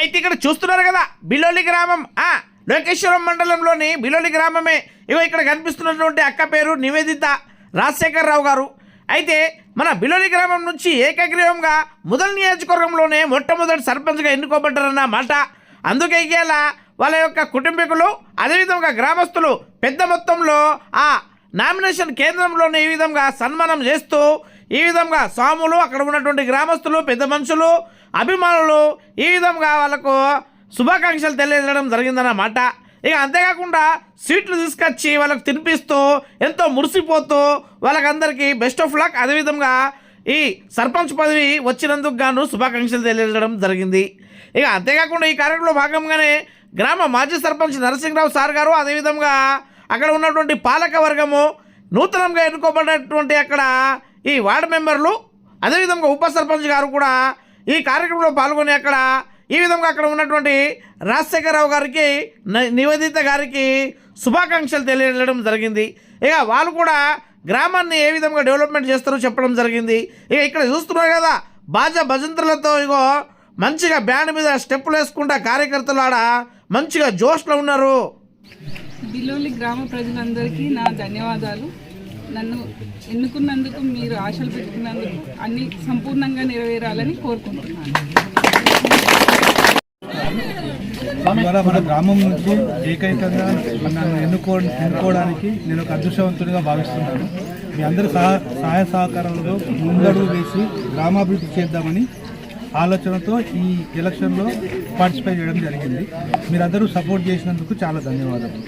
అయితే ఇక్కడ చూస్తున్నారు కదా బిలోలి గ్రామం. ఆ లోకేశ్వరం మండలంలోని బిలోలి గ్రామమే. ఇగో ఇక్కడ కనిపిస్తున్నటువంటి అక్క పేరు నివేదిత రాజశేఖర్ రావు గారు. అయితే మన బిలోలి గ్రామం నుంచి ఏకగ్రీవంగా మొదటి నియోజకవర్గంలోనే మొట్టమొదటి సర్పంచ్గా ఎన్నుకోబడ్డారన్న మాట. అందుకే ఇవాళ వాళ్ళ యొక్క కుటుంబీకులు అదేవిధంగా గ్రామస్తులు పెద్ద మొత్తంలో ఆ నామినేషన్ కేంద్రంలోనే ఈ విధంగా సన్మానం చేస్తూ ఈ విధంగా స్వాములు అక్కడ ఉన్నటువంటి గ్రామస్తులు పెద్ద మనుషులు అభిమానులు ఈ విధంగా వాళ్ళకు శుభాకాంక్షలు తెలియజేయడం జరిగిందన్నమాట. ఇక అంతేకాకుండా సీట్లు తీసుకొచ్చి వాళ్ళకు తినిపిస్తూ ఎంతో మురిసిపోతూ వాళ్ళకందరికీ బెస్ట్ ఆఫ్ లక్. అదేవిధంగా ఈ సర్పంచ్ పదవి వచ్చినందుకు గాను శుభాకాంక్షలు తెలియజేయడం జరిగింది. ఇక అంతేకాకుండా ఈ కార్యక్రమంలో భాగంగానే గ్రామ మాజీ సర్పంచ్ నరసింహరావు సార్ గారు అదేవిధంగా అక్కడ ఉన్నటువంటి పాలక వర్గము నూతనంగా ఎన్నుకోబడినటువంటి అక్కడ ఈ వార్డు మెంబర్లు అదేవిధంగా ఉప సర్పంచ్ గారు కూడా ఈ కార్యక్రమంలో పాల్గొని అక్కడ ఈ విధంగా అక్కడ ఉన్నటువంటి రాజశేఖరరావు గారికి నివేదిత గారికి శుభాకాంక్షలు తెలియజేయడం జరిగింది. ఇక వాళ్ళు కూడా గ్రామాన్ని ఏ విధంగా డెవలప్మెంట్ చేస్తారో చెప్పడం జరిగింది. ఇక ఇక్కడ చూస్తున్నారు కదా బాజా భజంతులతో ఇగో మంచిగా బ్యాండ్ మీద స్టెప్పులు వేసుకుంటా కార్యకర్తలు ఆడ మంచిగా జోష్లో ఉన్నారు. బిలోలి గ్రామ ప్రజలందరికీ నా ధన్యవాదాలు. నన్ను ఎన్నుకున్నందుకు మీరు ఆశలు పెట్టుకున్నందుకు అన్ని సంపూర్ణంగా నెరవేరాలని కోరుకుంటున్నాను. ఇవాళ మన గ్రామం నుంచి ఏకైకంగా నన్ను ఎన్నుకో ఎన్నుకోవడానికి నేను ఒక అదృష్టవంతుడిగా భావిస్తున్నాను. మీ అందరి సహా సహాయ సహకారంలో ముందడుగు వేసి గ్రామాభివృద్ధి చేద్దామని ఆలోచనతో ఈ ఎలక్షన్లో పార్టిసిపేట్ చేయడం జరిగింది. మీరందరూ సపోర్ట్ చేసినందుకు చాలా ధన్యవాదాలు.